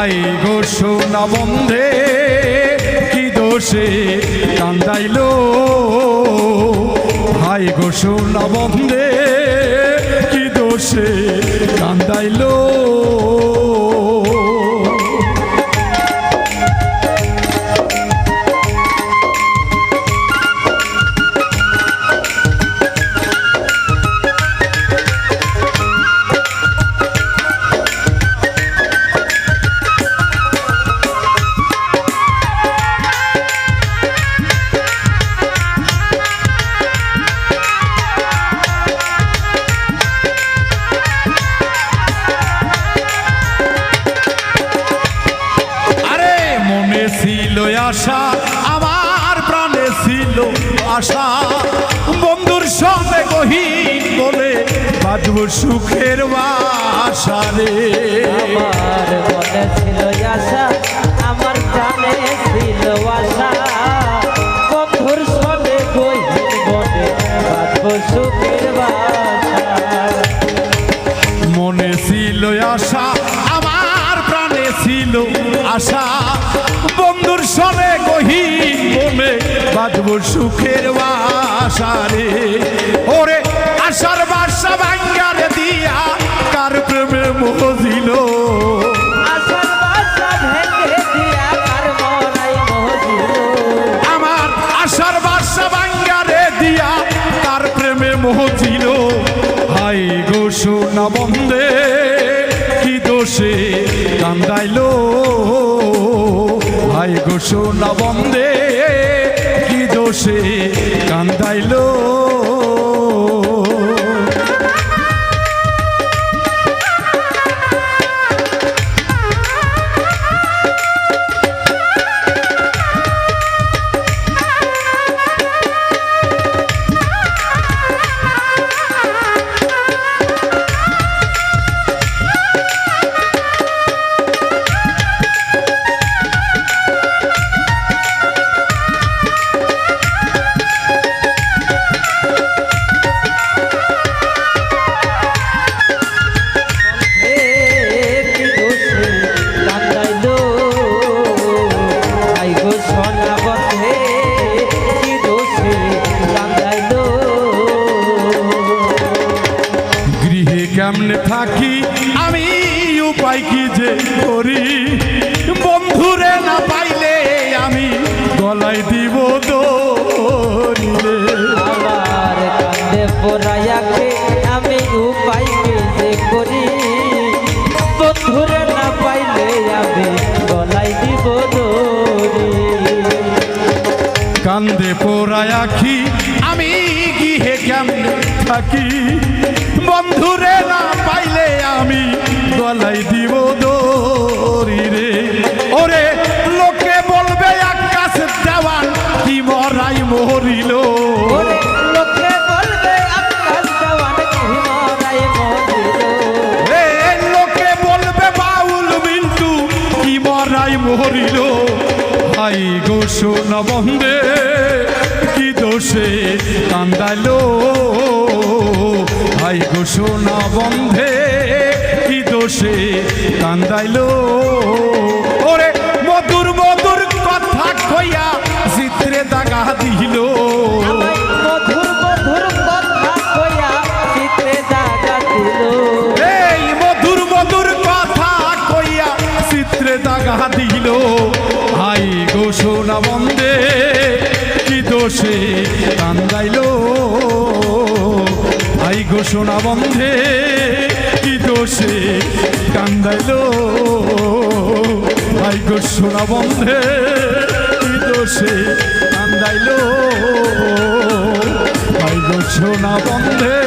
High গো সোনা বন্ধে কি দোষে কান্দাইল? ভাই গো সোনা বন্ধে কি দোষে কান্দাইল? আশা আমার প্রাণে ছিল আশা। বন্ধুর সঙ্গে গহীন বলে বাজব সুখের বাসা রে। আমার মনে ছিল আশা আমার প্রাণে ছিল আশা। বন্ধুর সনে গহিন বনে বাঁধব সুখের বাসা। মনে ছিল আশা আমার প্রাণে ছিল আশা। সনে গহীন বলে বাজব সুখের বাসা রে ওরে আশার বাসা ভাঙ্গারে দিয়া কার প্রেমে মজিল? কার আমার আশার বাসা ভাঙ্গারে দিয়া তার প্রেমে মহজিল হাই গো সোনা বন্দে কি দোষে কান্দাইল? হাই গো সোনা বন্দে কি দোষে কান্দাইল? কেমনে থাকি আমি উপায় কি যে করি? বন্ধুরে না পাইলে আমি গলায় দিব কান্দে পড়াইয়াকে আমি উপায় কি যে করি? বন্ধুরে না পাইলে আমি গলাই দিব দড়ি। কান্দে পোড়ায় আখি আমি গৃহে কেমনে থাকি? বন্ধুরে না পাইলে আমি গলায় দিব দরিরে ওরে লোকে বলবে আকাশ দেওয়ান কি মরাই মরিল। ওরে লোকে বলবে আকাশ দেওয়ান কি মরাই মরিল। মরিল। হাই গো সোনা বন্দে কি দোষে কান্দাইলো? গো সোনা বন্ধে কি দোষে কান্দাইলো? ওরে মধুর মধুর কথা কইয়া চিত্রে দাগা দিল। মধুর মধুর কথা কইয়া চিত্রে দাগা দিল। এই মধুর মধুর কথা কইয়া চিত্রে দাগা দিল। হাই গো সোনা বন্দে কি দোষে কান্দাইলো? ঘোষণা বন্ধে কি দোষে কান্দাইলো? ভাই সোনা বন্ধে কি দোষে কান্দাইলো? ভাই সোনা বন্ধে